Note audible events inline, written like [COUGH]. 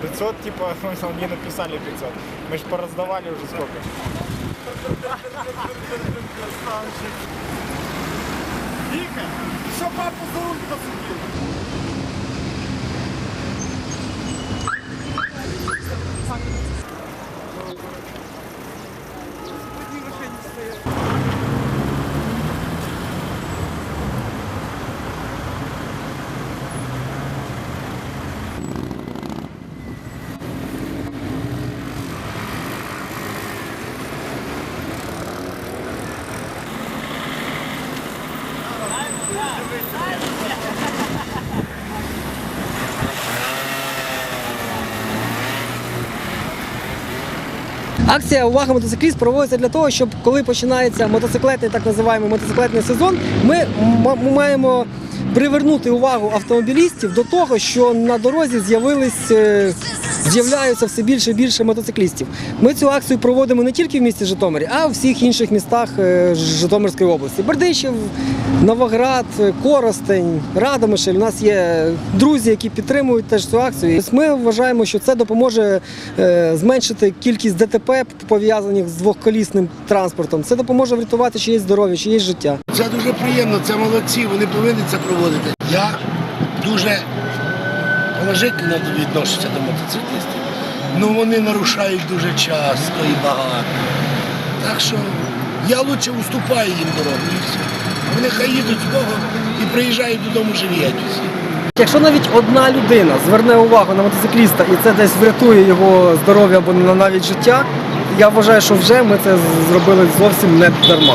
500, типа, [LAUGHS] мне написали 500. Мы же пораздавали уже сколько. Вика, что папу за руль посадил? Акція Увага мотоцикліст проводиться для того, щоб коли починається мотоциклетний так називаємо мотоциклетний сезон, ми, маємо привернути увагу автомобілістів до того, що на дорозі з'явились. е, З'являються все більше і більше мотоциклістів. Ми цю акцію проводимо не тільки в місті Житомирі, а у всіх інших містах е, Житомирської області. Бердичів, Новоград, Коростень, Радомишль. У нас є друзі, які підтримують теж цю акцію. Ми вважаємо, що це допоможе е, зменшити кількість ДТП пов'язаних з двохколісним транспортом. Це допоможе врятувати чиєсь здоров'я, чиєсь життя. Це дуже приємно, це молодці, вони повинні це проводити. Я дуже положительно відношуся до мотоциклістів. Ну вони нарушають дуже часто і багато. Так що я лучше уступаю їм дорогу і все. Вони хай їдуть з Богом і приїжджають додому живі як і всі. Якщо навіть одна людина зверне увагу на мотоцикліста і це десь врятує його здоров'я або навіть життя, я вважаю, що вже ми це зробили зовсім не дарма.